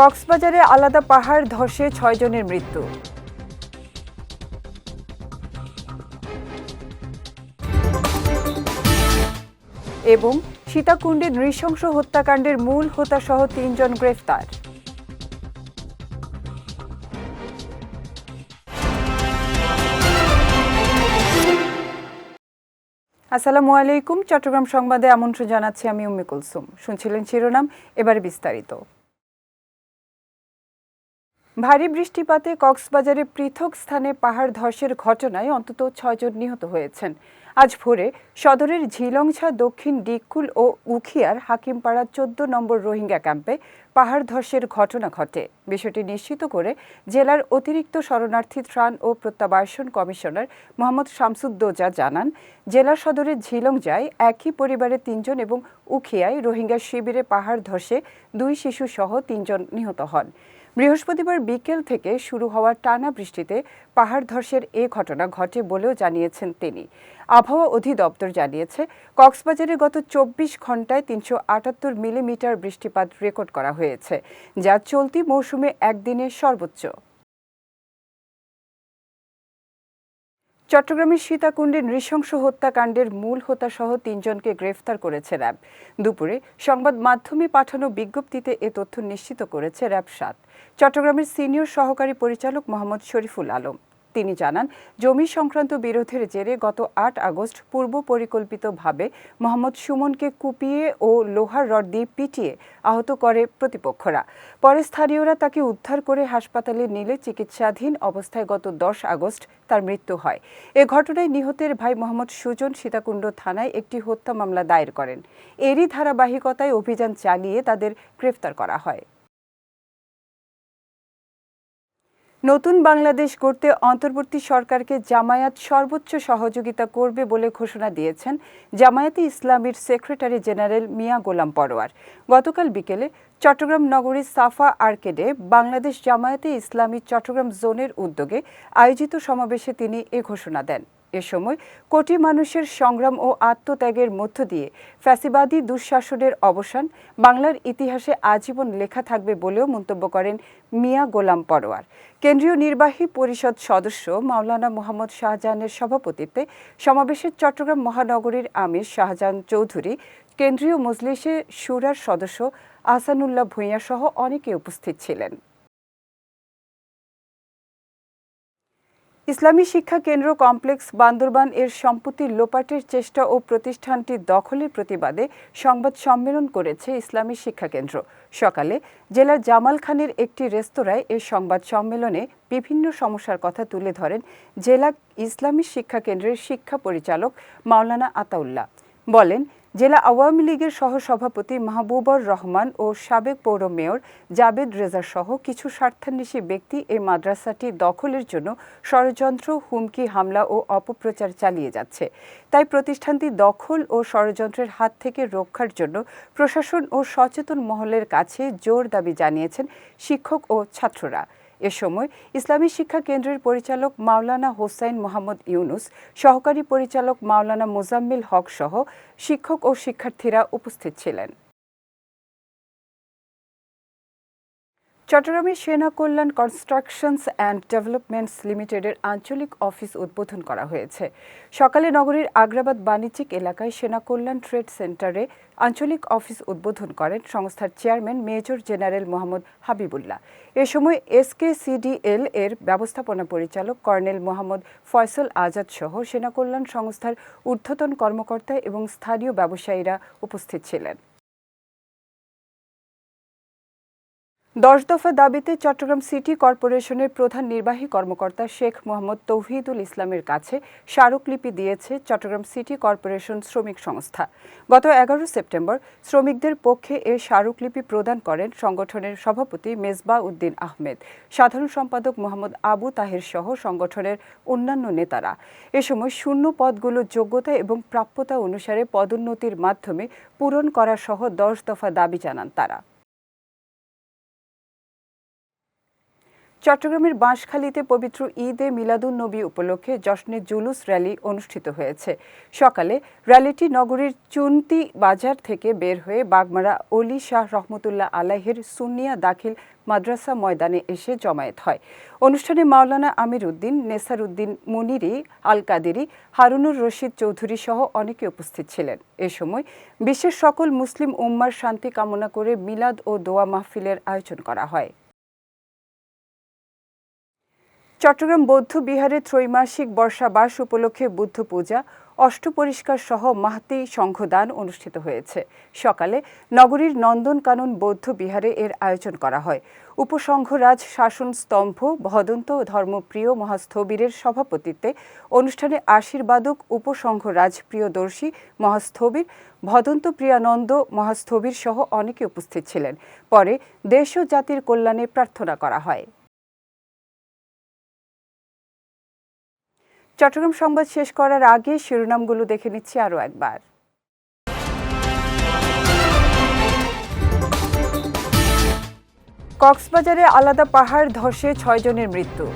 কক্সবাজারে আলাদা পাহাড় ধসে ছয়জনের মৃত্যু। এবং সীতাকুণ্ডে নৃশংস হত্যাকাণ্ডের মূল হোতাসহ তিনজন গ্রেফতার। আসসালামু আলাইকুম, চট্টগ্রাম সংবাদে আমন্ত্রণ জানাচ্ছি আমি উম্মে কুলসুম। শুনছিলেন শিরোনাম, এবারে বিস্তারিত। ভারী বৃষ্টিপাতে কক্সবাজারে পৃথক স্থানে পাহাড় ধসের ঘটনায় অন্তত ছয়জন নিহত হয়েছেন। আজ ভোরে সদরের ঝিলংছা, দক্ষিণ ডিকুল ও উখিয়ার হাকিমপাড়া চোদ্দ নম্বর রোহিঙ্গা ক্যাম্পে পাহাড় ধসের ঘটনা ঘটে। বিষয়টি নিশ্চিত করে জেলার অতিরিক্ত শরণার্থী ত্রাণ ও প্রত্যাবাসন কমিশনার মোহাম্মদ শামসুদ্দোজা জানান, জেলা সদরের ঝিলংজায় একই পরিবারের তিনজন এবং উখিয়ায় রোহিঙ্গা শিবিরে পাহাড় ধসে দুই শিশুসহ তিনজন নিহত হন। বৃহস্পতিবার বিকেল থেকে শুরু হওয়া টানা বৃষ্টিতে পাহাড় ধসের এ ঘটনা ঘটে বলেও জানিয়েছেন তিনি। আবহাওয়া অধিদপ্তর জানিয়েছে, কক্সবাজারে গত চব্বিশ ঘন্টায় তিনশো আটাত্তর মিলিমিটার বৃষ্টিপাত রেকর্ড করা হয়েছে, যা চলতি মৌসুমে একদিনের সর্বোচ্চ। চট্টগ্রামের সীতাকুণ্ডে নৃশংস হত্যাকাণ্ডের মূল হোতাসহ তিনজনকে গ্রেফতার করেছে র্যাব। দুপুরে সংবাদ মাধ্যমে পাঠানো বিজ্ঞপ্তিতে এ তথ্য নিশ্চিত করেছে র্যাব সাত। চট্টগ্রামের সিনিয়র সহকারী পরিচালক মোহাম্মদ শরীফুল আলম। তিনি জানান, জমি সংক্রান্ত বিরোধের জেরে গত আট আগস্ট পূর্ব পরিকল্পিতভাবে মোহাম্মদ সুমনকে কুপিয়ে ও লোহার রড দিয়ে পিটিয়ে আহত করে প্রতিপক্ষরা। পরে স্থানীয়রা তাকে উদ্ধার করে হাসপাতালে নিলে চিকিৎসাধীন অবস্থায় গত দশ আগস্ট তার মৃত্যু হয়। এ ঘটনায় নিহতের ভাই মোহাম্মদ সুজন সীতাকুণ্ড থানায় একটি হত্যা মামলা দায়ের করেন। এরই ধারাবাহিকতায় অভিযান চালিয়ে তাদের গ্রেফতার করা হয়। নতুন বাংলাদেশ গড়তে অন্তর্বর্তী সরকারকে জামায়াত সর্বোচ্চ সহযোগিতা করবে বলে ঘোষণা দিয়েছেন জামায়াতে ইসলামীর সেক্রেটারি জেনারেল মিয়া গোলাম পরোয়ার। গতকাল বিকেলে চট্টগ্রাম নগরীর সাফা আর্কেডে বাংলাদেশ জামায়াতে ইসলামী চট্টগ্রাম জোনের উদ্যোগে আয়োজিত সমাবেশে তিনি এ ঘোষণা দেন। এ সময় কোটি মানুষের সংগ্রাম ও আত্মত্যাগের মধ্য দিয়ে ফ্যাসিবাদী দুঃশাসনের অবসান বাংলার ইতিহাসে আজীবন লেখা থাকবে বলেও মন্তব্য করেন মিয়া গোলাম পরোয়ার। কেন্দ্রীয় নির্বাহী পরিষদ সদস্য মাওলানা মোহাম্মদ শাহজাহানের সভাপতিত্বে সমাবেশে চট্টগ্রাম মহানগরীর আমির শাহজাহান চৌধুরী, কেন্দ্রীয় মজলিসে সুরার সদস্য আহসানুল্লাহ ভূঁইয়া সহ অনেকে উপস্থিত ছিলেন। ইসলামী শিক্ষা কেন্দ্র কমপ্লেক্স বান্দরবান এর সম্পত্তি লোপাটের চেষ্টা ও প্রতিষ্ঠানটি দখলের প্রতিবাদে সংবাদ সম্মেলন করেছে ইসলামী শিক্ষা কেন্দ্র। সকালে জেলার জামাল খানের একটি রেস্তোরাঁয় এ সংবাদ সম্মেলনে বিভিন্ন সমস্যার কথা তুলে ধরেন জেলা ইসলামী শিক্ষা কেন্দ্রের শিক্ষা পরিচালক মাওলানা আতাউল্লাহ। বলেন জেলা আওয়ামী লীগের সহসভাপতি মাহবুবর রহমান ও সাবেক পৌর মেয়র জাবেদ রেজা সহ কিছু স্বার্থান্বেষী ব্যক্তি এই মাদ্রাসাটি দখলের জন্য ষড়যন্ত্র, হুমকি, হামলা ও অপপ্রচার চালিয়ে যাচ্ছে। তাই প্রতিষ্ঠানটি দখল ও ষড়যন্ত্রের হাত থেকে রক্ষার জন্য প্রশাসন ও সচেতন মহলের কাছে জোর দাবি জানিয়েছেন শিক্ষক ও ছাত্ররা। এ সময় ইসলামী শিক্ষা কেন্দ্রের পরিচালক মাওলানা হোসাইন মোহাম্মদ ইউনুস, সহকারী পরিচালক মাওলানা মোজাম্মিল হক সহ শিক্ষক ও শিক্ষার্থীরা উপস্থিত ছিলেন। চট্টগ্রামের সেনা কল্যাণ কনস্ট্রাকশনস অ্যান্ড ডেভেলপমেন্টস লিমিটেডের আঞ্চলিক অফিস উদ্বোধন করা হয়েছে। সকালে নগরীর আগ্রাবাদ বাণিজ্যিক এলাকায় সেনা কল্যাণ ট্রেড সেন্টারে আঞ্চলিক অফিস উদ্বোধন করেন সংস্থার chairman major general Mohammad Habibullah. এ সময় এসকে সিডিএল এর ব্যবস্থাপনা পরিচালক কর্নেল মোহাম্মদ ফয়সল আজাদ সহ সেনা কল্যাণ সংস্থার ঊর্ধ্বতন কর্মকর্তা এবং স্থানীয় ব্যবসায়ীরা উপস্থিত ছিলেন। দশ দফা দাবিতে চট্টগ্রাম সিটি কর্পোরেশনের প্রধান নির্বাহী কর্মকর্তা শেখ মোহাম্মদ তৌহিদুল ইসলামের কাছে স্মারকলিপি দিয়েছে চট্টগ্রাম সিটি কর্পোরেশন শ্রমিক সংস্থা। গত এগারো সেপ্টেম্বর শ্রমিকদের পক্ষে এ স্মারকলিপি প্রদান করেন সংগঠনের সভাপতি মেজবা উদ্দিন আহমেদ, সাধারণ সম্পাদক মোহাম্মদ আবু তাহের সহ সংগঠনের অন্যান্য নেতারা। এ সময় শূন্য পদগুলো যোগ্যতা এবং প্রাপ্যতা অনুসারে পদোন্নতির মাধ্যমে পূরণ করা সহ দশ দফা দাবি জানান তারা। চট্টগ্রামের বাঁশখালীতে পবিত্র ঈদে মিলাদুন নবী উপলক্ষে জশ্নে জুলুস র্যালি অনুষ্ঠিত হয়েছে। সকালে র্যালিটি নগরীর চুনতি বাজার থেকে বের হয়ে বাগমারা অলি শাহ রহমতুল্লাহ আলাহের সুনিয়া দাখিল মাদ্রাসা ময়দানে এসে জমায়েত হয়। অনুষ্ঠানে মাওলানা আমির উদ্দিন নেসার উদ্দিন মুনিরি আল কাদেরি হারুনুর রশিদ চৌধুরী সহ অনেকে উপস্থিত ছিলেন। এ সময় বিশ্বের সকল মুসলিম উম্মার শান্তি কামনা করে মিলাদ ও দোয়া মাহফিলের আয়োজন করা হয়। চট্টগ্রাম বৌদ্ধ বিহারে ত্রৈমাসিক বর্ষাবাস উপলক্ষে বুদ্ধ পূজা, অষ্টপরিষ্কার সহ মাহতি সংঘদান অনুষ্ঠিত হয়েছে। সকালে নগরীর নন্দনকানন বৌদ্ধ বিহারে এর আয়োজন করা হয়। উপসংঘরাজ শাসন স্তম্ভ, ভদন্ত ধর্মপ্রিয় মহাস্থবিরের সভাপতিত্বে অনুষ্ঠানে আশীর্বাদক উপসংঘরাজ প্রিয়দর্শী মহাস্থবির, ভদন্ত প্রিয়ানন্দ মহাস্থবির সহ অনেকে উপস্থিত ছিলেন। পরে দেশ ও জাতির কল্যাণে প্রার্থনা করা হয়। চট্টগ্রাম সংবাদ শেষ করার আগে শিরোনামগুলো দেখে নিচ্ছি আরও একবার। কক্সবাজারে আলাদা পাহাড় ধসে ছয়জনের মৃত্যু।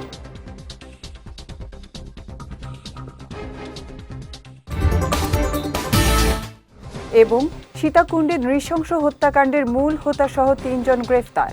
এবং সীতাকুণ্ডে নৃশংস হত্যাকাণ্ডের মূল হোতাসহ তিনজন গ্রেফতার।